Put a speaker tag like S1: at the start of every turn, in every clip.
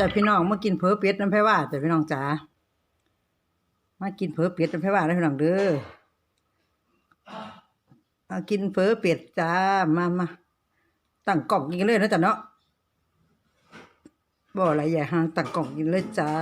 S1: จ้ะพี่น้องมากินเผลอเป็ดน้ำแพรว่าจ้ะพี่น้องจ๋ามากินเผลอเป็ดน้ำแพรว่าแล้วพี่น้องเด้อมากินเผลอเป็ดจ้ามามาตั้งกล่องกินเลยนะจ๊ะเนาะบ่อะไรใหญ่ห่างตั้งกล่องกินเลยจ้า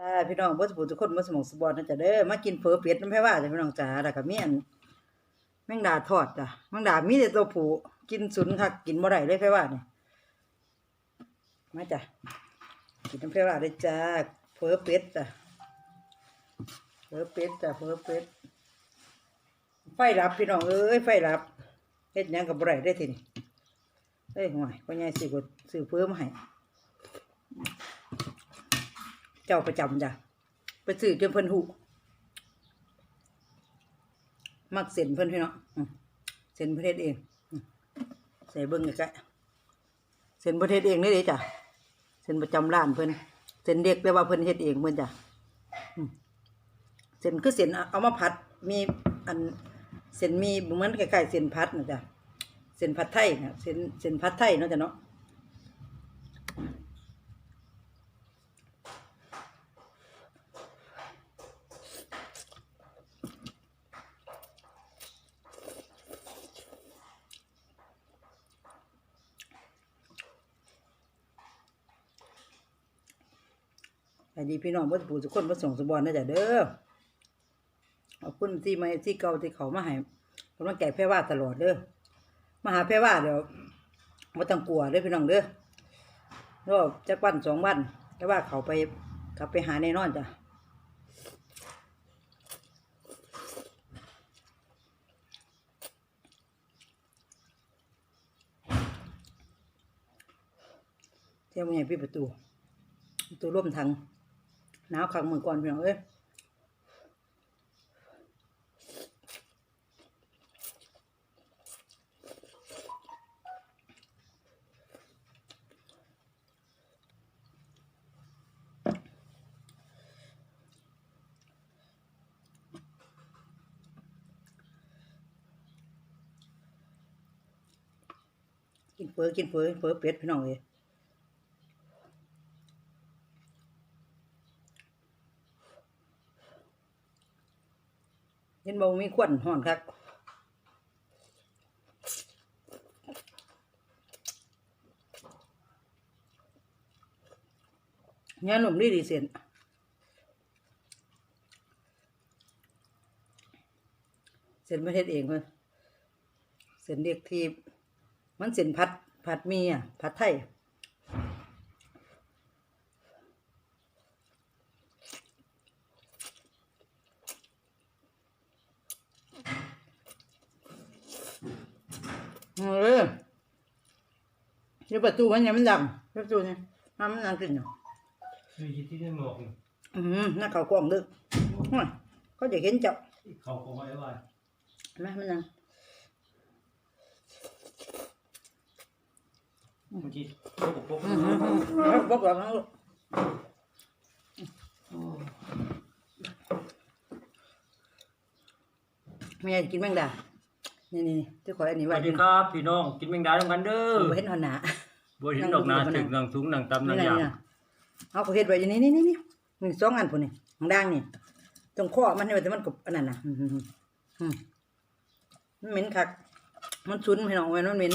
S1: จ้า พี่น้องบ่สมบูรณ์ทุกคนบ่สมองสมบอดนะจ๊ะเด้อมากินเผอเป็ดน้ำแพรว่าจ้ะพี่น้องจ๋าแล้วก็เมีอันแมงดาทอดจ้ะแมงดามีแต่ตัวผูกินสุนคักกินบ่ได้เลยแพรว่าเนี่ยมาจ้ะกินน้ำเพลว่าได้จ้าเฟอเป็ดจ้ะเฟอเป็ดจ้ะเฟอเป็ดไฟรับพี่น้องเอ้ยไฟรับเฮ็ดยังกับบ่ได้ได้ทีนี่เอ้ยห่วยพ่อใหญ่สิกดซื้อเพิ่มให้ เจ้าประจำจ้ะไปซื้อจนเพิ่นหูมักเส้นเพิ่นพี่น้องอืมเส้นประเทศเองใส่เบิ่งใกล้เส้นประเทศเองนี่เด้จ้ะเส้นประจำร้านเพิ่นเส้นเด็กแต่ว่าเพิ่นเฮ็ดเองเพิ่นจ้ะเส้นคือเส้นเอามาผัดมีอันเส้นมีเหมือนคล้ๆเส้นผัดนะจ้ะเส้นผัดไทยนะเส้นเส้นผัดไทยเนาะจ้ะเนาะ สวัสดีพี่น้องเบ่ปู่ทุกคนบ่ส่งสบอนนะจ้ะเด้อขอบคุณที่มาที่เก่าที่เขามาให้กำลังแก่แพร่ว่าตลอดเด้อมาหาแพร่ว่าเดี๋ยวบ่ต้องกลัวเด้อพี่น้องเด้อรอบจักวันสองวันแต่ว่าเขาไปเขาไปหาแน่นอนจ้ะเที่ยวมาให้พี่ประตูประตูร่วมทาง หนาวขังมือก่อนพี่น้องเอ้ยกินเฟอกินเฟอเฟอเป็ดพี่น้องเอ้ย เห็นบ่มีควันห่อนคักงานหนุ่มดีดีเสียนเส้นประเทศเองเลยเส้นเด็กทีมันเส้นพัดผัดมีอะผัดไทย เออ เดี๋ยวประตูมันยังไม่ดังประตูเนี่ยน้ำมันนั่งกินอยู่
S2: คือยิที่ได้หมอกนี่
S1: อืมน่าเขากล้องดึกห้วยเขาจะเห็นเจ้า
S2: เขาก็ไว้ว่า
S1: เห็นไหมมันนั่ง
S2: เมื่อกี้โป๊กโป๊ก
S1: อืมอืมอืมแล้วบอกว่าเขาไม่อยากกินแมงดา นี่นี่นี่ที่ขออันนี้
S2: ส
S1: ไว้
S2: วัสดีครับพี่น้องกินแมงดาด้วยกันเด้อ
S1: บ่เห็นหอนหนา
S2: บ่เห็นดอกนาถึงนางสูงนางต่ำนาง
S1: นี่
S2: ยาว
S1: นะเอาก็เฮ็ดไว้อย่างนี้นี่นี่นี่นี่สองอันพุ่นนี่ทางด่างนี่ตรงข้อมันนี่ว่าแต่มันกับอันนั้นน่ะอืมอืมอืมมันเหม็นคักมันชุนพี่น้องไว้มันเหม็น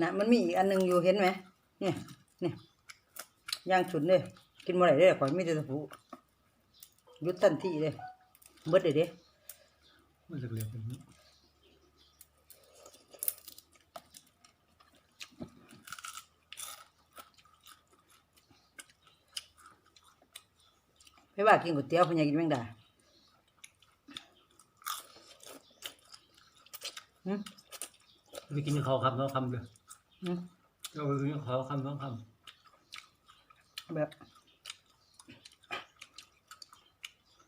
S1: นนั้นมันมีอีกอันหนึงอยู่เห็นไหมเนี่ยเนี่ยย่างฉุนเลยกินบ่ได้เด้อข่อยมีแต่ตะปูหยุดทันทีเลยเบิดเลยเด้
S2: มันจะเรียกเป็นนี้
S1: ไม่ว่ากินก๋วยเตี๋ยวเพิ่นอยากกินแมงดาหืม
S2: ไปกินเขาคำสองคำเด้อ
S1: หืม
S2: เราไปกินเขาคำสองค
S1: แบบ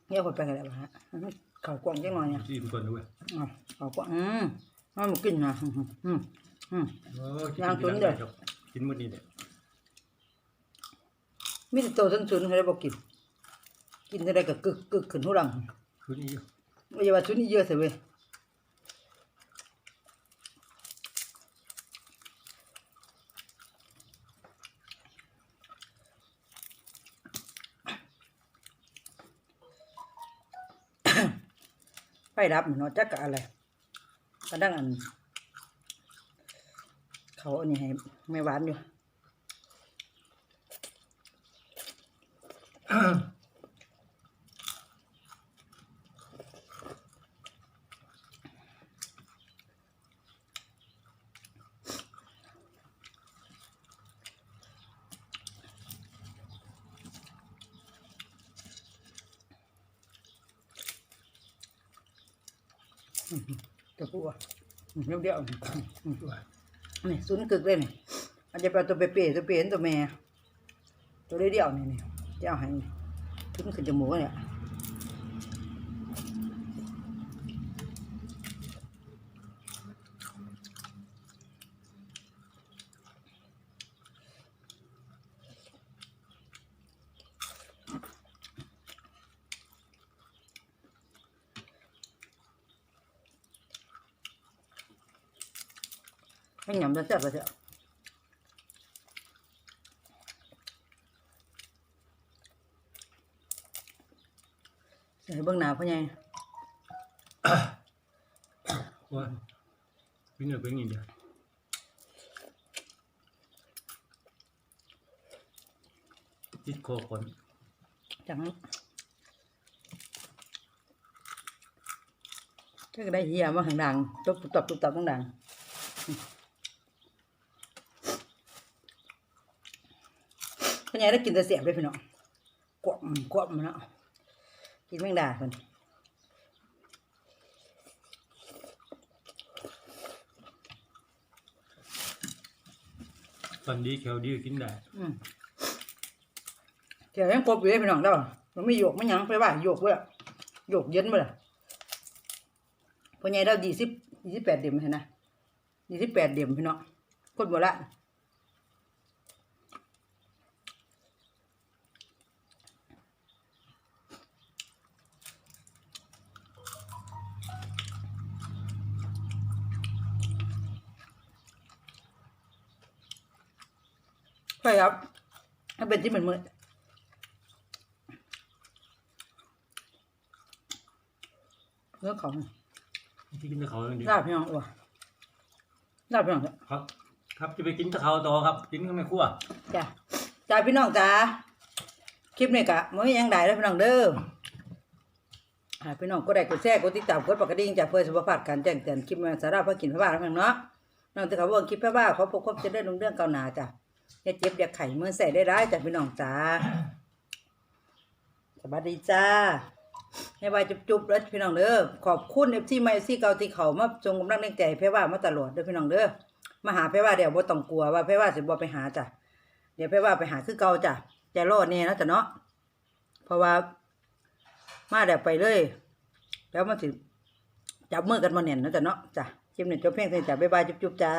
S1: เงี้ยคนไปกันแล้วฮะข้าวกล่องจังหน่อยอะ
S2: จิ้มก่อนด้วย
S1: อะข้าวกล่องอืมเอามากินนะอืมอืมอืม
S2: โอ้
S1: ย่างตุ๋นเด้อ
S2: กินหมดนี่เด้อ
S1: มีแต่โตซุนๆให้ได้บ่กิน กินเท่าใดก็กึกกึกขึ้นหูหลัง
S2: คือนี่อยู่
S1: บ่อย่าว่าซุนอีเยอะเสิเว้ยไฟ ดับเนาะจักกะอะไรกระดังอัน เขาอันนี้ให้ไม่หวานอยู่ ตัวกูอะเดียวเดี๋ยวๆนี่ซุนกึกเลยนี่อาจจะไปตัวเปเป้ตัวเป้เห็นตัวแม่ตัวเดียวๆนี่นี่จะเอาให้นี่ซุนขึ้นจมูกเนี่ย ให้หยำจะแซ่บไปเถอะใส่เบื้องหน้าพ่อใหญ่
S2: ว่ากินเนี่ยเป็นอย่างเดียวติดคอคน
S1: จังถ้าก็ได้เฮียมาข้างดังตบตุบตับตุบตับข้างดัง พ่อใหญ่ได้กินแต่เสียบเลยพี่น้องกวบกวบมันเนาะกินแมงดาคน
S2: ตอนดีแคลดีกินได้
S1: อืมเดี๋ยวยังกบอยู่เลยพี่น้องเด้อมันไม่โยกไม่หยังไปว่าโยกเว้ยโยกเย็นมาเลยพ่อใหญ่เรายี่สิบยี่สิบแปดเดียมเห็นนะยี่สิบแปดเดียมพี่น้องคนโบราณ ใช่ครับให้เป็นที่เหมือนมือเรื่องของ
S2: ที่กินแตะเขาอย่างเดียว
S1: ลาบพี่น้องอ้วลาบพี่น้อง
S2: ครับ ครับจะไปกินแตะเขาต่อครับ กินก็ไม่คั่ว
S1: จ้ะจ้าพี่น้องจ้าคลิปนี้กะมันยังได้แล้วพี่น้องเด้ออ่าพี่น้องก็ได้กดแชร์กดติดตามกดปกกระดิ่งจากเพื่อสุขภาพการแจ้งเตือนคลิปมาสาระเพื่อกินเพื่อบ้านพี่น้องเนาะน้องที่เขาบอกคลิปเพื่อบ้านเขาพบคบจะได้ลงเรื่องเก่าหนาจ้ะ อย่าเจ็บอย่าไข้เมื่อใส่ได้ร้ายจ้ะพี่น้องจ้าสวัสดีจ้าให้บายจุบๆแล้วพี่น้องเด้อขอบคุณเอฟซีใหม่ซีเกาที่เขามาจงกำลังแรงใจเพ่ว่ามาตลอดเด้อพี่น้องเด้อมาหาเพ่ว่าเดี๋ยวบ่ต้องกลัวว่าเพ่ว่าสิบ่ไปหาจ้ะเดี๋ยวไปว่าไปหาคือเก่าจ้ะจะรอดเนี่ยนะจ้ะเนาะเพราะว่ามาเดี๋ยวไปเลย แล้วมันสิจับมือกันมาเน่นนะจ้ะเนาะจ้ะคลิปนี้จบเพียงเท่านี้จ้ะบ๊ายบายจุ๊บๆจ้า